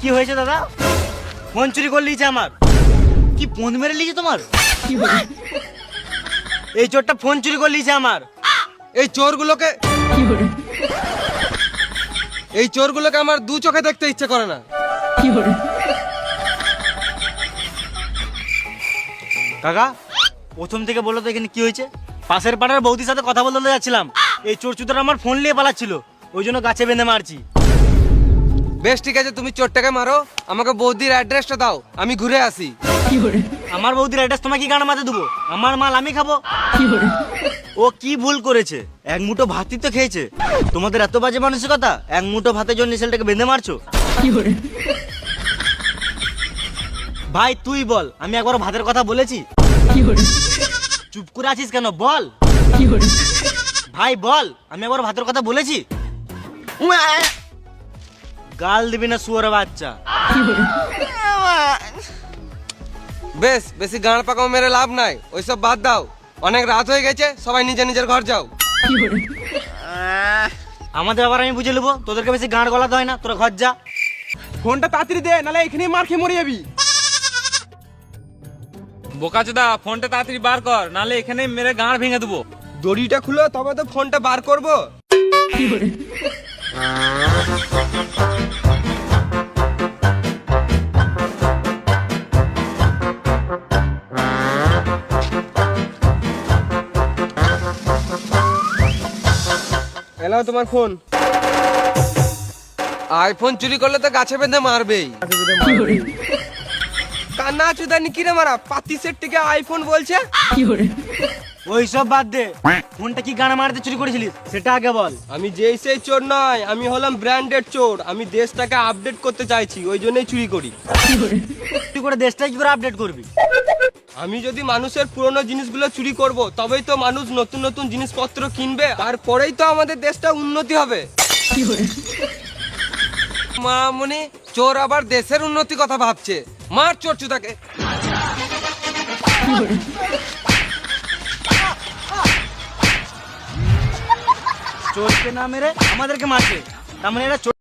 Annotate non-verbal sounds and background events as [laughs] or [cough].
কি হয়েছে দাদা? ফোন চুরি করে লিয়েছে আমার। কি ফোন মেরে লিয়েছে তোমার? এই চোরটা ফোন চুরি করে লিয়েছে আমার। এই চোরগুলোকে এই চোরগুলোকে আমার দু চোখে দেখতে ইচ্ছে করে না। কাকা, প্রথম থেকে বলো তো এখানে কি হয়েছে? পাশের পাড়ার বৌদির সাথে কথা বলতে যাচ্ছিলাম। এই চোর চুদার আমার ফোন নিয়ে পালাচ্ছিল। ওই জন্য গাছে বেঁধে মারছি। বেশ ঠিক আছে তুমি চোরটাকে মারো। আমাকে বৌদির অ্যাড্রেসটা দাও। আমি ঘুরে আসি। আমার বৌদির অ্যাড্রেস তোমাকে কি গান মাতে দেবো? আমার মাল আমি খাব। ও কি ভুল করেছে? এক মুঠো ভাতই তো খেয়েছে। তোমাদের এত বাজে মানসিকতা এক মুঠো ভাতের জন্য ছেলেটাকে বেঁধে মারছো? ভাই তুই বল আমি একবার ভাতের কথা বলেছি? চুপ করে আছিস কেন? বল। ভাই বল আমি একবার ভাতের কথা বলেছি? গাল দিবি না শুয়ার বাচ্চা। বেশ বেশি গাঁড় পাকাও মেরে লাভ নাই। ওইসব বাদ দাও। অনেক রাত হয়ে গেছে সবাই নিজের নিজের ঘর যাও। আমাদের আবার আমি বুঝে নেব তোদেরকে বেশি গাঁড় গলাতে হয় না তোরা ঘর যা। ফোনটা তাড়াতাড়ি দে নালে এখানেই মার খেয়ে মরে যাবি। বোকাচোদা ফোনটা তাড়াতাড়ি বার কর নালে এখানে মেরে গাঁড় ভেঙে দেবো। দড়িটা খুলো তবে তো ফোনটা বার করব। [laughs] এলাও তোমার ফোন। আইফোন চুরি করলে তো গাছে বেঁধে মারবেই। কান্না চুদানি কিরে মারা? পাতি সেট থেকে আইফোন বলছে? ওই সব বাদ দে। ফোনটা কি গান মারতে চুরি করেছিলিস সেটা আগে বল। আমি যেই সেই চোর নয় আমি হলাম ব্র্যান্ডেড চোর। আমি দেশটাকে আপডেট করতে চাইছি ওই জন্যই চুরি করি। তুই করে দেশটা কি করে আপডেট করবি? আমি যদি মানুষের পুরনো জিনিসগুলো চুরি করব তবেই তো মানুষ নতুন নতুন জিনিসপত্র কিনবে তারপরেই তো আমাদের দেশটা উন্নতি হবে। মা মনে চোর আবার দেশের উন্নতি কথা ভাবছে। মার চোর চুদাকে। চোরকে না মেরে আমাদেরকে মারছে। তার মানে এরা চোর